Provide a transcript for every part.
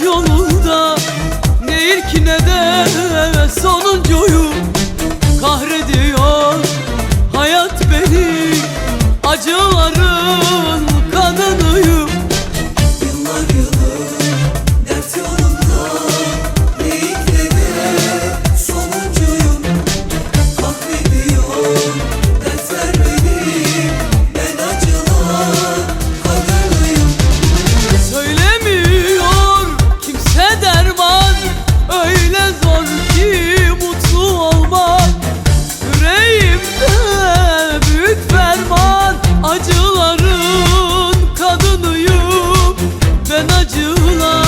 yolu. Acılar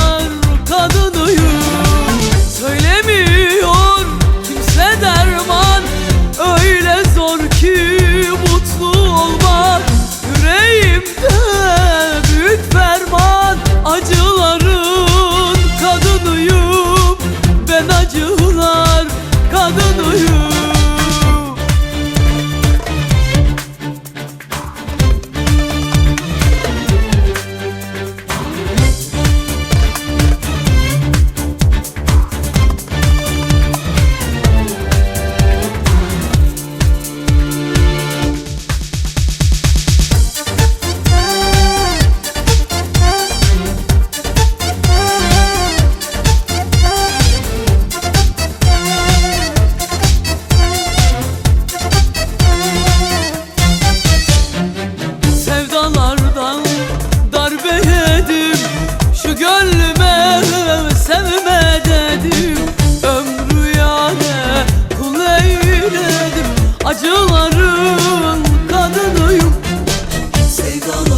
Acıların kadınıyım Sevdalardan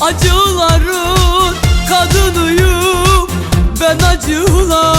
Acıların kadınıyım. Ben acılar